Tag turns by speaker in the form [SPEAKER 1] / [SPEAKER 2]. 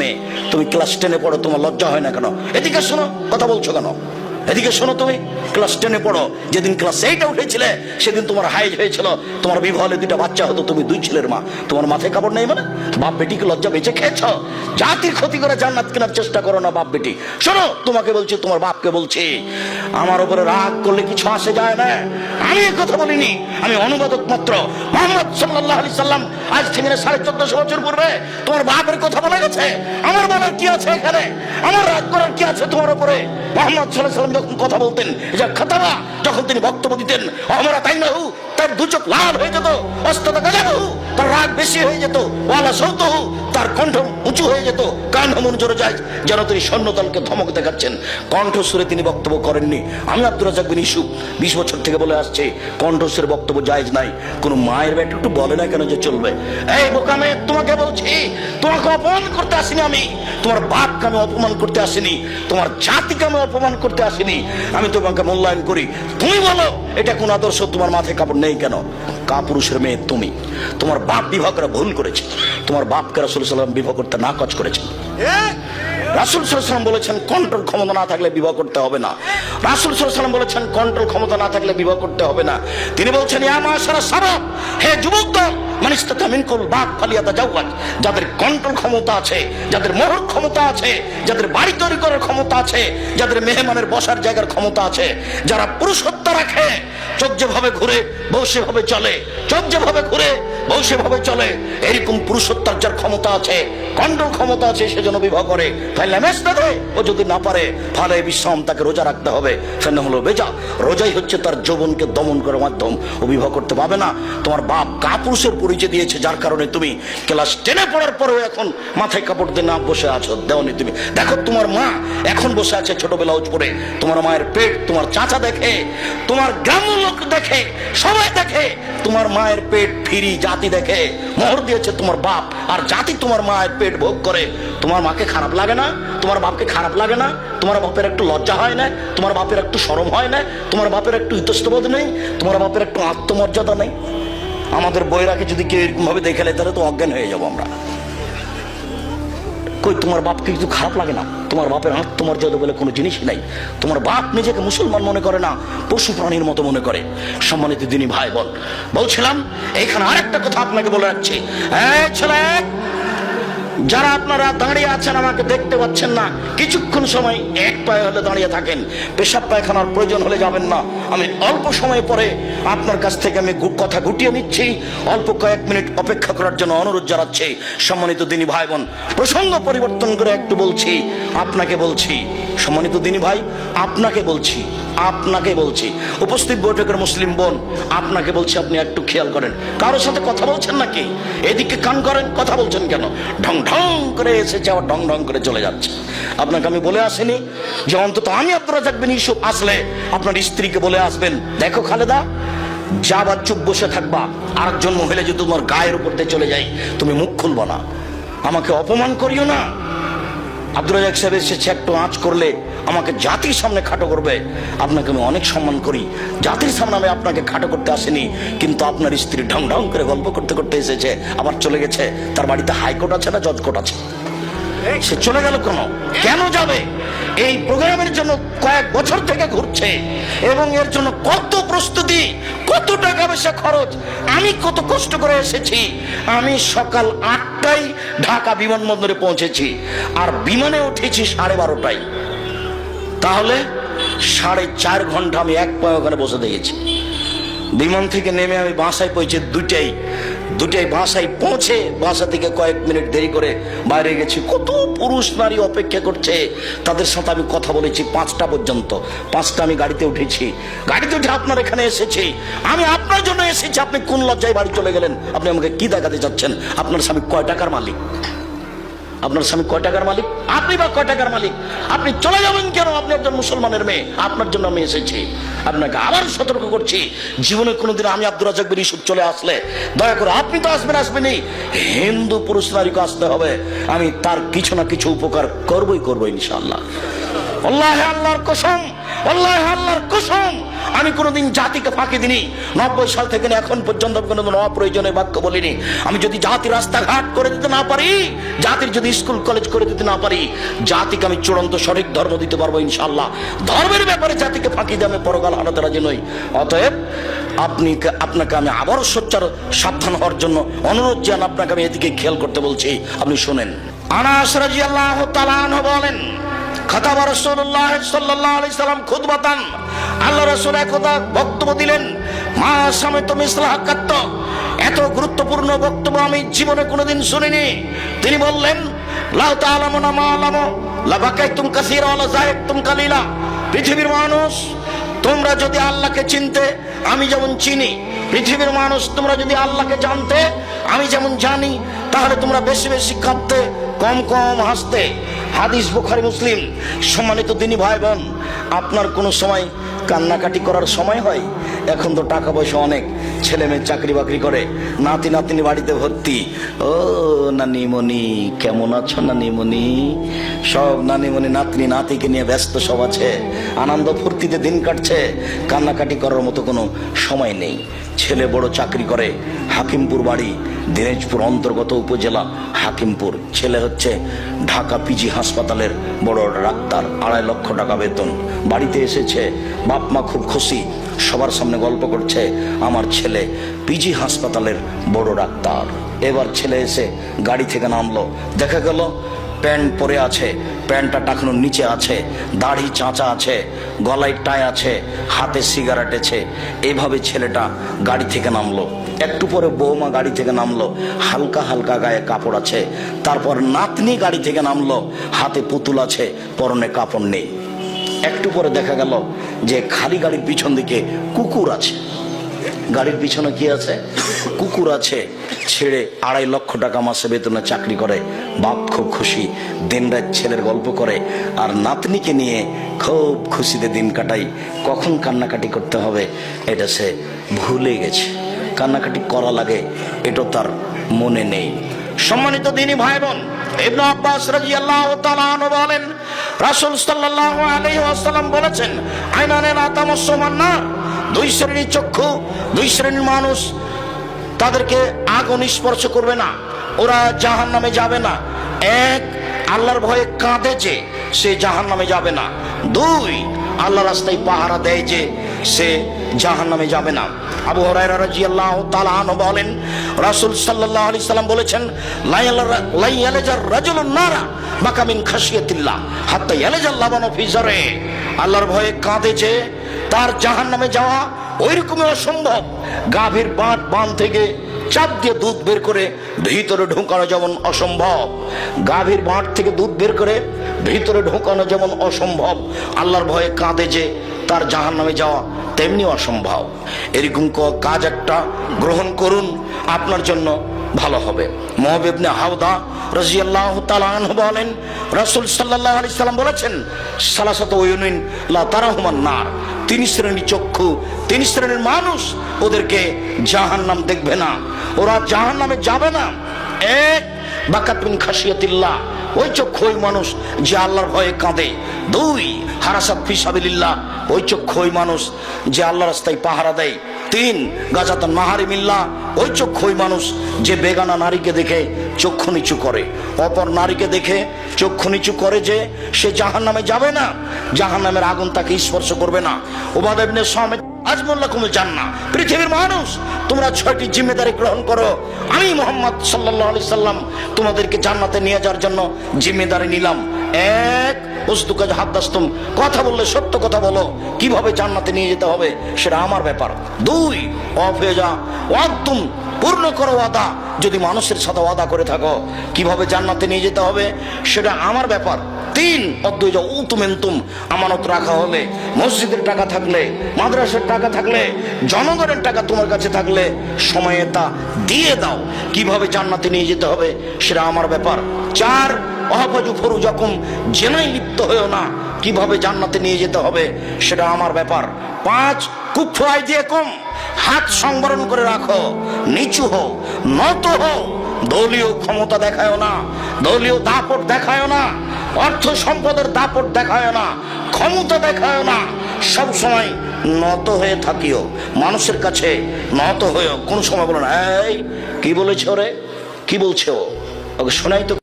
[SPEAKER 1] মেয়ে, তুমি ক্লাস টেনে পড়ো, তোমার লজ্জা হয় না কেন? এদিকে শোনো, কথা বলছো কেন? এদিকে শোনো তুমি ক্লাস টেনে পড়ো, যেদিন ক্লাস এইটে উঠেছিলে, সেদিন তোমার হাইজ হয়েছিল, তোমার বিবাহলে দুইটা বাচ্চা হতো, তুমি দুই ছেলের মা। তোমার মাথায় কাপড় নেই মানে? বাপ বেটিকে লজ্জা বেঁচে খেয়েছ? জাতির ক্ষতি করে জান্নাত কেনার চেষ্টা করো না বাপ বেটি। শোনো, তোমাকে বলছি, তোমার বাপকে বলছি, আমার উপরে রাগ করলে কিছু আসে যায় না। আমি কথা বলিনি। আমি অনুবাদক মাত্র। মোহাম্মদ সাল্লাহ আলি সাল্লাম আজ থেকে সাড়ে চোদ্দশো বছর পূর্বে তোমার বাপের কথা বলা গেছে। আমার বলার কি আছে এখানে? আমার রাগ করার কি আছে তোমার উপরে? মোহাম্মদ সাল্লাহ সাল্লাম যখন কথা বলতেন যা খাতাবা, যখন তিনি বক্তব্য দিতেন আমরা তাই না তার দু চোখ লাল হয়ে যেত গাজাবহু তার রাগ বেশি হয়ে যেত, ওয়ালা সৌতহু তার কণ্ঠ উঁচু হয়ে যেত, কান হমন জোরে যায়, যেন তিনি সৈন্যদলকে ধমক দেখাচ্ছেন। কণ্ঠস্বরে তিনি বক্তব্য করেননি। আমি আব্দুর রাজাক বিন ইসুফ বিশ বছর থেকে বলে আসছে কণ্ঠস্বরে বক্তব্য জায়েজ নাই। কোনো মায়ের ব্যাট একটু বলে না কেন যে চলবে? এই বোকামে, তোমাকে বলছি, তোমাকে অপমান করতে আসিনি আমি। তোমার বাপকে আমি অপমান করতে আসিনি, তোমার জাতিকে আমি অপমান করতে আসিনি। আমি তোমাকে মূল্যায়ন করি। তুমি বলো, এটা কোন আদর্শ তোমার মাথায় কাপড় নেই? কেন? কাপুরুষের মেয়ে তুমি। তোমার বাপ বিবাহ করে ভুল করেছে। তোমার বাপকে রাসুল সাল্লাম বিবাহ করতে না কাজ করেছে রাসুল সাল্লাম বলেছেন, কন্ট্রোল ক্ষমতা না থাকলে বিবাহ করতে হবে না। রাসুল সাল্লাম বলেছেন, কন্ট্রোল ক্ষমতা না থাকলে বিবাহ করতে হবে না। তিনি বলছেন, ইয়া সাবাব হে যুবক যাদের কন্ট্রোল ক্ষমতা আছে, যাদের মোহর ক্ষমতা আছে, যাদের বাড়ি তৈরি করার ক্ষমতা আছে, যাদের মেহমানের বসার জায়গার ক্ষমতা আছে, যারা পুরুষত্ব রাখে, চোখ যেভাবে ঘুরে, বউ সেভাবে চলে, চোখ যেভাবে ঘুরে, বউ সেভাবে চলে, এরকম পুরুষত্বের যার ক্ষমতা আছে কন্ট্রোল ক্ষমতা আছে সেজন্য বিবাহ করে। তাহলে মেস ও যদি না পারে ফালে বিশ্রাম তাকে রোজা রাখতে হবে। সেন হলো বেজা। রোজাই হচ্ছে তার যৌবনকে দমন করার মাধ্যম। ও বিবাহ করতে পাবে না। তোমার বাপ কাপুরুষের পরিচয় দিয়েছে, যার কারণে তুমি ক্লাস টেনে পড়ার পরেও এখন মাথায় কাপড় দিয়ে না বসে আছো। দেওনি তুমি। দেখো, তোমার মা এখন বসে আছে ছোট ব্লাউজ পরে। তোমার মায়ের পেট তোমার চাচা দেখে, তোমার গ্রাম্য লোক দেখে, সবাই দেখে, তোমার মায়ের পেট ফিরি জাতি দেখে। মোহর দিয়েছে তোমার বাপ। আর জাতি তোমার মায়ের পেট ভোগ করে, তোমার মাকে খারাপ লাগে না, তোমার বাপকে খারাপ লাগে না, তোমার বাপের একটু লজ্জা হয় না, তোমার বাপের একটু সরম হয় না, তোমার বাপের একটু ইতস্তবোধ নেই, তোমার বাপের একটু আত্মমর্যাদা নেই। আমাদের বইরাকে যদি কেউ এরকম ভাবে দেখে নেয়, তাহলে তো অজ্ঞান হয়ে যাব আমরা। কই, তোমার বাপকে কিছু খারাপ লাগে না। তোমার বাপের আত্মমর্যাদা বলে কোনো জিনিসই নাই। তোমার বাপ নিজেকে মুসলমান মনে করে না, পশু প্রাণীর মতো মনে করে। সম্মানিত দিনী ভাই বল বলছিলাম এখানে আরেকটা কথা আপনাকে বলে রাখছি। এই ছেলে যারা আপনারা দাঁড়িয়ে আছেন আমাকে দেখতে পাচ্ছেন না, কিছুক্ষণ সময় এক পায়ে হলে দাঁড়িয়ে থাকেন। পেশাব পায়খানার প্রয়োজন হলে যাবেন না। আমি অল্প সময় পরে আপনার কাছ থেকে আমি কথা গুটিয়ে নিচ্ছি। অল্প কয়েক মিনিট অপেক্ষা করার জন্য অনুরোধ জানাচ্ছি সম্মানিত দিনী ভাই বোন প্রসঙ্গ পরিবর্তন করে একটু বলছি, আপনাকে বলছি। সম্মানিত দিনী ভাই, আপনাকে বলছি আপনাকে বলছি। উপস্থিত বৈঠকের মুসলিম বোন, আপনাকে বলছি আপনি একটু খেয়াল করেন। কারোর সাথে কথা বলছেন নাকি? এদিকে কান করেন, কথা বলছেন কেন? ঢং ঢং করে এসেছে, আবার ঢং ঢং করে চলে যাচ্ছে। আপনাকে আমি বলে আসিনি যে অন্তত আমি আপনারা থাকবেন ইস্যু আসলে আপনার স্ত্রীকে বলে আসবেন। দেখো খালেদা যাবার চুপ বসে থাকবা, আরেকজন মহিলা যদি তোমার গায়ের উপর দিয়ে চলে যায়, তুমি মুখ খুলবো না। আমাকে অপমান করিও না। আব্দুল রাজাক সাহেব এসেছে একটু আঁচ করলে আমাকে জাতির সামনে খাটো করবে। আপনাকে আমি অনেক সম্মান করি। জাতির সামনে আমি আপনাকে খাটো করতে আসিনি, কিন্তু আপনার স্ত্রী ঢং ঢং করে গল্প করতে করতে এসেছে, আবার চলে গেছে। তার বাড়িতে হাইকোর্ট আছে না জজ কোর্ট আছে? সে চলে গেল কেন? কেন যাবে? এই প্রোগ্রামের জন্য কয়েক বছর থেকে ঘুরছে এবং এর জন্য কত প্রস্তুতি, কত টাকা পয়সা খরচ, আমি কত কষ্ট করে এসেছি। আমি সকাল আটটায় ঢাকা বিমানবন্দরে পৌঁছেছি আর বিমানে উঠেছি সাড়ে বারোটায়। তাহলে সাড়ে চার ঘণ্টা আমি এক পায়ে ওখানে বসে দিয়েছি বিমান থেকে নেমে আমি বাসায় পৌঁছে দুটাই দুটাই বাসায় পৌঁছে বাসা থেকে কয়েক মিনিট দেরি করে বাইরে গেছি। কত পুরুষ নারী অপেক্ষা করছে, তাদের সাথে আমি কথা বলেছি পাঁচটা পর্যন্ত। পাঁচটা আমি গাড়িতে উঠেছি। গাড়িতে উঠে আপনার এখানে এসেছি। আমি আপনার জন্য এসেছি। আপনি কোন লজ্জায় বাড়ি চলে গেলেন? আপনি আমাকে কি দেখাতে যাচ্ছেন আপনার স্বামী কয় টাকার মালিক? আপনার স্বামী কয় টাকার মালিক? আপনি বা কয় টাকার মালিক? আপনি চলে যাবেন কেন? আপনি একজন মুসলমানের মেয়ে। আপনার জন্য আমি এসেছি। আপনাকে আবার সতর্ক করছি। জীবনে কোনোদিন আমি আব্দুর রাজাক বিন ইসুফ চলে আসলে, দয়া করে আপনি তো আসবেন, আসবেনই। হিন্দু পুরুষ নারীকে আসতে হবে। আমি তার কিছু না কিছু উপকার করবই, করব ইনশাল্লাহ আল্লাহ আল্লাহর কসম, আল্লাহ আল্লাহর কসম। আমি কোনোদিন জাতিকে ফাঁকি দিনি নব্বই সাল থেকে এখন পর্যন্ত কোনোদিন অপ্রয়োজনীয় বাক্য বলিনি। আমি যদি জাতি রাস্তাঘাট করে দিতে না পারি, জাতির যদি স্কুল, কলেজ করে দিতে না পারি, জাতিকে আমি চূড়ান্ত সঠিক ধর্ম দিতে পারব ইনশাল্লাহ ধর্মের ব্যাপারে জাতিকে ফাঁকি দিয়ে আমি পরকাল হারাতে রাজি নই। অতএব আপনি আপনাকে আমি আবারও সোচ্চার, সাবধান হওয়ার জন্য অনুরোধ জান আপনাকে আমি এদিকে খেয়াল করতে বলছি। আপনি শোনেন। আনাস রাদিয়াল্লাহু আল্লাহ বলেন খুতবাতান। আল্লাহ বক্তব্য দিলেন, মা এত গুরুত্বপূর্ণ বক্তব্য আমি জীবনে কোনোদিন শুনিনি। তিনি বললেন, লাউ তাআলামুনা মা আলামু লা বাকাইতুম কাসীরা ওয়া লা যায়তুম কালিলা। পৃথিবীর মানুষ, তোমরা যদি আল্লাহকে চিনতে, আমি যেমন চিনি। পৃথিবীর মানুষ, তোমরা যদি আল্লাহকে জানতে, আমি যেমন জানি, তাহলে তোমরা বেশি বেশি কাঁদতে কম কম হাসতে হাদিস বুখারি, মুসলিম, সম্মানিত দিনী ভাই বোন আপনার কোনো সময় কান্নাকাটি করার সময় হয়? এখন তো টাকা পয়সা অনেক, ছেলে মেয়ে চাকরি বাকরি করে, নাতি নাতিনি বাড়িতে ভর্তি। ও নানিমণি, কেমন আছো নানিমণি? সব নানিমণি নাতনি নাতিকে নিয়ে ব্যস্ত সব আছে, আনন্দ ফুর্তিতে দিন কাটছে, কান্নাকাটি করার মতো কোনো সময় নেই। ছেলে বড় চাকরি করে, হাকিমপুর বাড়ি, দিনাজপুর অন্তর্গত উপজেলা হাকিমপুর, ছেলে হচ্ছে ঢাকা পিজি হাসপাতালের বড় ডাক্তার, আড়াই লক্ষ টাকা বেতন। বাড়িতে এসেছে, বাপ মা খুব খুশি। সবার সামনে গল্প করছে, আমার ছেলে পিজি হাসপাতালের বড় ডাক্তার। এবার ছেলে এসে গাড়ি থেকে নামলো। দেখা গেল, প্যান্ট পরে আছে, প্যান্টটা টাকানোর নিচে আছে, দাড়ি চাঁচা আছে, গলায় টাই আছে, হাতে সিগারেট আছে। এইভাবে ছেলেটা গাড়ি থেকে নামলো। একটু পরে বৌমা গাড়ি থেকে নামলো। হালকা হালকা গায়ে কাপড় আছে। তারপর নাতনি গাড়ি থেকে নামলো। হাতে পুতুল আছে, পরনে কাপড় নেই। একটু পরে দেখা গেল যে খালি গাড়ির পিছন দিকে কুকুর আছে। গাড়ির পিছনে কি আছে? কুকুর আছে। ছেড়ে আড়াই লক্ষ টাকা মাসে বেতনে চাকরি করে। বাপ খুব খুশি, দিন রাত ছেলের গল্প করে। আর নাতনিকে নিয়ে খুব খুশিতে দিন কাটাই। কখন কান্নাকাটি করতে হবে, এটা সে ভুলে গেছে। কান্নাকাটি করা লাগে, এটা তার মনে নেই। সম্মানিত দিনী ভাই বোন ইবনু আব্বাস তাআলা আনহু বলেন, রাসূল সাল্লাল্লাহু আলাইহি ওয়াসাল্লাম বলেছেন আইনানে লা তামাসসুমান নার দুই শ্রেণির চক্ষু, দুই শ্রেণির মানুষ তাদেরকে আগুন স্পর্শ করবে না, ওরা জাহান নামে যাবে না। এক, আল্লাহর ভয়ে কাঁদে যে, সে জাহান নামে যাবে না। দুই আল্লাহ রাস্তায় পাহারা দেয় যে, সে জাহান নামে যাবে না। আবু বলেন, রাসূল সাল্লাল্লাহু আলাইহি সাল্লাম বলেছেন লাই ইয়ালাজার রাজুলুন নারা বাকা মিন খাশিয়াতিল্লাহ, হাত্তা আল্লাহর ভয়ে কাঁদে যে, তার যাওয়া অসম্ভব। গাভীর বাঁট থেকে চাপ দিয়ে দুধ বের করে ভিতরে ঢোকানো যেমন অসম্ভব। গাভীর বাঁট থেকে দুধ বের করে ভিতরে ঢোকানো যেমন অসম্ভব। আল্লাহর ভয়ে কাঁদে যে তার জাহান নামে যাওয়া তেমনি অসম্ভব। এরকম কাজ একটা গ্রহণ করুন, আপনার জন্য ভালো হবে। মহাবেবনে হাওদা রাজিয়াল্লাহ তালান বলেন, রাসূল সাল্লাল্লাহু আলাইহি সাল্লাম বলেছেন, সালাসাত ওয়ুনিন লা তারাহুমান নার। তিন শ্রেণির চক্ষু, তিন শ্রেণির মানুষ, ওদেরকে জাহান্নাম দেখবে না। ওরা জাহান্নামে যাবে না। এক বাকাতুন খাসিয়াতিল্লাহ ওই চক্ষু ওই মানুষ যে আল্লাহর ভয়ে কাঁদে। দুই, হারাসাত ফিসাবিল্লাহ ওই চক্ষু ওই মানুষ যে আল্লাহ রাস্তায় পাহারা দেয়। তিন, গাজাতান মাহারিমিল্লা ওই চক্ষু ওই মানুষ যে বেগানা নারীকে দেখে চক্ষু নিচু করে। অপর নারীকে দেখে চক্ষু নিচু করে যে সে জাহান নামে যাবে না। জাহান নামের আগুন তাকে স্পর্শ করবে না। ওবাদেবনে সমেত আজমুল্লাহ কুমু জান্না পৃথিবীর মানুষ, তোমরা ছয়টি জিম্মেদারি গ্রহণ করো। আমি মোহাম্মদ সাল্লাহ আলি সাল্লাম তোমাদেরকে জান্নাতে নিয়ে যাওয়ার জন্য জিম্মেদারি নিলাম। এক বস্তু কাজ হাত কথা বললে সত্য কথা বলো। কীভাবে জান্নাতে নিয়ে যেতে হবে সেটা আমার ব্যাপার। দুই অফ হয়ে যা ওয়াদ্তুম, পূর্ণ করো ওয়াদা। যদি মানুষের সাথে ওয়াদা করে থাকো, কীভাবে জান্নাতে নিয়ে যেতে হবে সেটা আমার ব্যাপার। তিন অদ্বৈত উতুমেন্তুম আমানত রাখা হলে মসজিদের টাকা থাকলে, মাদ্রাসার টাকা থাকলে, জনগণের টাকা তোমার কাছে থাকলে সময়ে তা দিয়ে দাও। কীভাবে জান্নাতে নিয়ে যেতে হবে সেটা আমার ব্যাপার। চার অহাফাজু ফরু যখন জেনাই লিপ্ত হয়েও না, কীভাবে জান্নাতে নিয়ে যেতে হবে সেটা আমার ব্যাপার। পাঁচ কুফাই দিয়ে কম হাত সংবরণ করে রাখো, নিচু হও, নত হও, দলীয় ক্ষমতা দেখায় না, দলীয় দাপট দেখায় না অর্থ সম্পদের দাপট দেখায় না, ক্ষমতা দেখায় না। সব সময় নত হয়ে থাকিও। মানুষের কাছে নত হয়েও। কোন সময় বলো না, এই, কি বলেছে ওরে? কি বলছে ও? ওকে শোনাই তো।